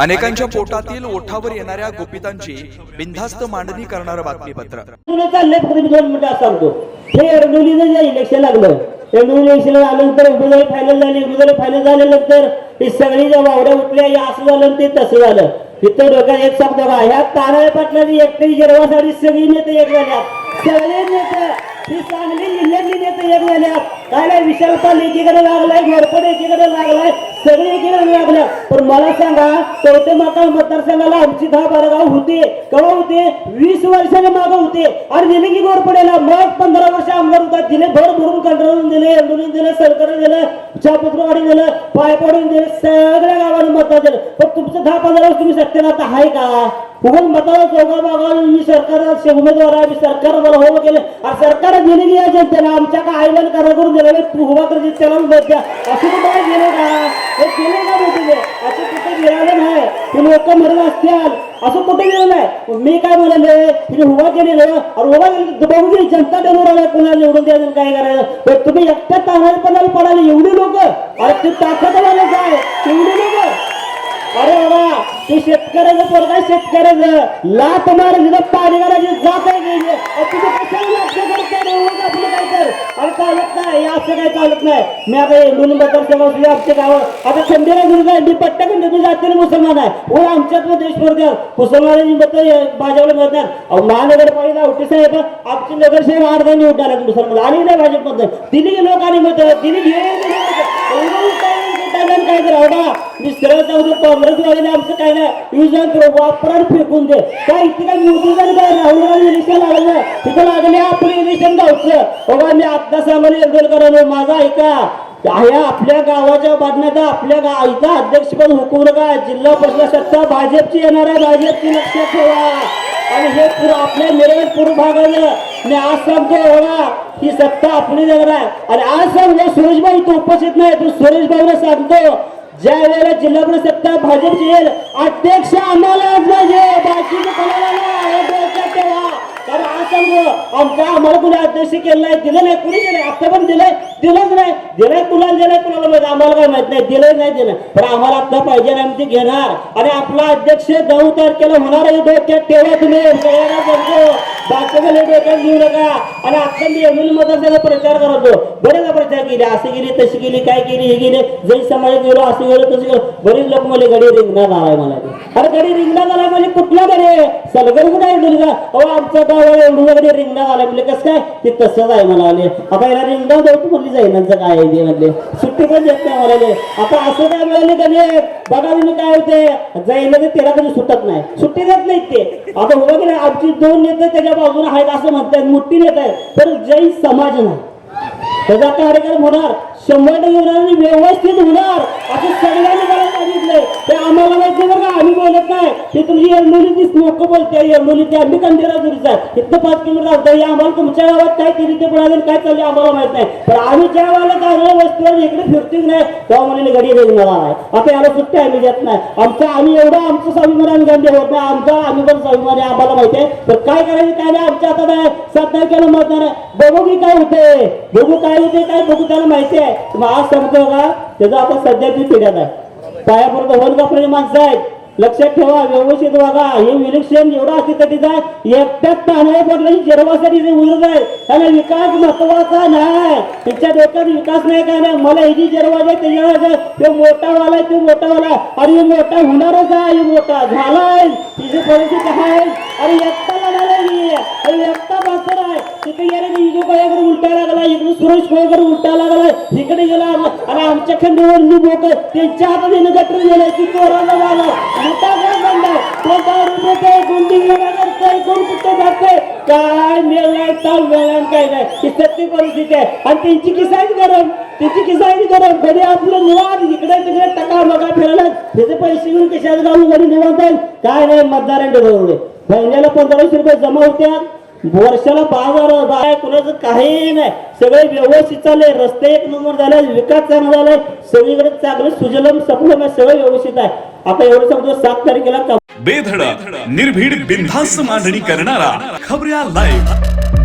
अनेकांच्या पोटातील ओठावर येणाऱ्या गोपितांची बिनधास्त मांडणी करणारं बातमीपत्र. चाललंय फक्त मी दोन मिनिटं सांगतो. हे एरडोलीचं जे इलेक्शन लागलं एरडोली इलेक्शन आल्यानंतर उमेदवारी फायनल झाली उमेदवारी फायनल झाल्यानंतर ही सगळी ज्या वावड्या उठल्या हे असं झालं ते तसं झालं. इथं डोक्यात एक शब्द का ह्या ताराळे पाटलाची एकटी जिरवासाठी सगळी नेते एक झाल्या सगळे नेते ही सांगली जिल्ह्यातली नेते एक काय नाही विशाल एकीकडे लागलाय घोरपड एकीकडे लागलाय सगळे एकीकडे लागल्या पण मला सांगा चौथे माता मतदारसंघाला आमची दहा बारा गाव होते. केव्हा होते? वीस वर्षाच्या मागं होते. आणि दिले की घोरपडेला? मग पंधरा वर्ष आमदार होता दिले भर भरून कंटाळून दिले एंडोलीन दिलं सरकार दिलं चहापत्रवाडी दिलं पाय पडून दिले सगळ्या गावांनी मतदान पण तुमचं दहा पंधरा वर्ष तुम्ही सत्तेला आता आहे का? उगून मताला चौघा बागा मी सरकार उमेदवार आहे मी सरकार मला हो केलं. आणि सरकार दिलेली आहे जनतेला आमच्या का आईला करा करून दिलं तू उभा कर त्याला मत द्या. असं कुठं काय गेले का? हे केले का नाही असं कुठे मिळालं नाही. ते लोक मरण असतील. असं कुठे गेलं नाही? मी काय म्हणाले? तुम्ही उभा केलेलं. आणि उभा केलं बघू की जनता डोर आल्या कोणाला निवडून द्यायचं काय करायचं? तुम्ही एकट्या तांदळपणाला पडाले एवढी लोक. अरे ते ताकद ते शेतकऱ्याचं पोरगा शेतकऱ्याचं. लात मार तिथं पाणी घालायची जात आहे नाही? कशाला लक्ष उगाच आपलं काय तर अरे चालत नाही हे असं काय चालत नाही. मी आता दोन मतदारसंघ असले आमच्या गावात. आता खंडेरा गुरुजा मी पट्ट्या खंडे मुसलमान आहे. हो आमच्यात देश भरतात मुसलमानांची मत भाजपला मिळतात अहो महानगरपालिका उठी साहेब आमचे नगरसेवक आठ जण निवडून आले मुसलमान आली नाही भाजपमध्ये दिली लोकांनी मत दिली काय तर बाबा मी सरळ काँग्रेस वाले आमचं काय नाही. यूज करू वापरा फेकून दे. काय इथे काय मोदी झाली काय राहुल गांधी इलेक्शन लागलं. तिथं लागले आपलं इलेक्शन गावचं. बाबा मी आत्ता सांगायला एल्डर करा माझा ऐका. ह्या आपल्या गावाच्या बातम्यात आपल्या गा इथं अध्यक्षपद हुकूम नका जिल्हा परिषद सत्ता भाजपची येणार आहे भाजपची लक्षात ठेवा. आणि हे पूर्ण आपल्या मिरज पूर्व भागाला मी आज सांगतो एवढा ही सत्ता आपली देणार आहे. आणि आज सांगतो सुरेशभाई इथं उपस्थित नाही पण सुरेशभाईला सांगतो. ज्या वेळेला जिल्हा परिषद सत्ता भाजपची येईल अध्यक्ष आम्हालाच पाहिजे. बाकीचं कोणाला कारण आज आमच्या आम्हाला कुणी अध्यक्ष केलं नाही दिलं नाही कुणी दिलं आता पण दिलंय दिलंच नाही. दिलंय कुणाला दिलंय कुणाला माहिती आम्हाला काय माहीत नाही दिलंय नाही दिलं पण आम्हाला आता पाहिजे आम्ही ते घेणार. आणि आपला अध्यक्ष नऊ तारखेला होणार आहे डोक्यात ठेवा तुम्ही. सगळ्यांना डोक्यात घेऊ नका. आणि आता मी एमएल मतदारसंघात प्रचार करतो. बरेच प्रचार केले. असे गेले तसे गेले काय केले हे गेले जै समाजात गेलो असं गेलो तसे गेलो. बरेच लोक मला गडी रिंगणात आलाय मला अरे गडी रिंगणात आलाय म्हणजे कुठला गडी सलगर कुठे आहे का अहो आमच्या गाव एवढं गडी रिंगणात आलाय. म्हणजे कसं काय? ते तसंच आहे मला आले आता याला रिंगणात देऊ म्हणली जाईनांचं काय आहे ते? म्हणले. सुट्टी पण देत नाही मला आता असं काय मिळाले गणे बघा तुम्ही काय होते. जाईना ते त्याला कधी सुटत नाही. सुट्टी देत नाहीत ते. आता उभं गेले आमची दोन नेते त्याच्या कार्यक्रम आहेत असं म्हणतात मोठी नेत आहेत तर जैन समाज नाही. त्याचा कार्यक्रम होणार शंभर टक्के व्यवस्थित होणार असं सगळ्यांनी आम्ही बोलत नाही ते तुमची एरमोलीची लोक बोलते एरमोलीची आम्ही कंदिरा दुरीचा इथं पाच किलोमीटर राहतो हे आम्हाला तुमच्या गावात काय केली ते पण काय चालले आम्हाला माहीत नाही. पण आम्ही ज्या वेळेला चांगल्या वस्तूवर इकडे फिरतीच नाही. तेव्हा म्हणे गडी रेगणार आहे. आता याला सुट्टी आम्ही देत नाही. आमचं आम्ही एवढं आमचं स्वाभिमान आम्ही गांधी होत नाही. आमचा आम्ही पण स्वाभिमान आहे आम्हाला माहिती आहे. पण काय करायचं काय नाही आमच्या आता नाही सात तारखेला मतदान आहे. बघू की काय होते. बघू काय होते काय बघू त्याला माहिती आहे. मग आज सांगतो का? त्याचा आता सध्या ती पिढ्यात आहे. पायापर्यंत वन कापणारी माणसं आहेत. लक्षात ठेवा व्यवस्थित बघा हे विलक्षण एवढं अतिकटीच आहे. एकट्यात तांदळे पडलं जिरवासाठी जे उरत आहे त्याला विकास महत्त्वाचा नाही. तिच्या डोक्यात विकास नाही काय नाही? मला ही जी जिरवाज आहे त्याच्या तो मोठा वाला मोठावाला तो मोठा वाला आहे. हे मोठा होणारच आहे हे मोठा. झालाय. तिची परिस्थिती आहे? अरे एकटा लढायला नाही आणि एकटा बासर आहे. तिथे गेले की इजो उलटा लागला इकडे सुरेश कोळकर उलटा लागलाय इकडे गेला आणि आमच्या खंडीवर लोक त्यांच्या हातात येणं गटर गेलं की कोरोना झाला मोठा काय बंदा तो दारू देतोय गुंडी वेगळा करतोय कोण कुठं जातोय? काय मिळणार ताव मिळणार काय नाही. ही सत्य परिस्थिती आहे. आणि त्यांची किसायच गरम. त्याची किसायची गरम. कधी आपलं निवाद इकडे तिकडे टका मगा फिरायला त्याचे पैसे घेऊन कशाला घालून घरी निवांत काय नाही मतदारांचे बरोबर. महिन्याला पंधराशे रुपये जमा होत्या वर्षाला बाजार बाय कुणाचं काही नाही. सगळे व्यवस्थित चालले रस्ते एक नंबर झाले विकास चांगला झालाय सगळीकडे चांगलं सुजलम सफलम आहे सगळं व्यवस्थित आहे. आता एवढं समजा सात तारखेला बेधडक निर्भीड बिनधास्त मांडणी करणारा खबऱ्या लाईव्ह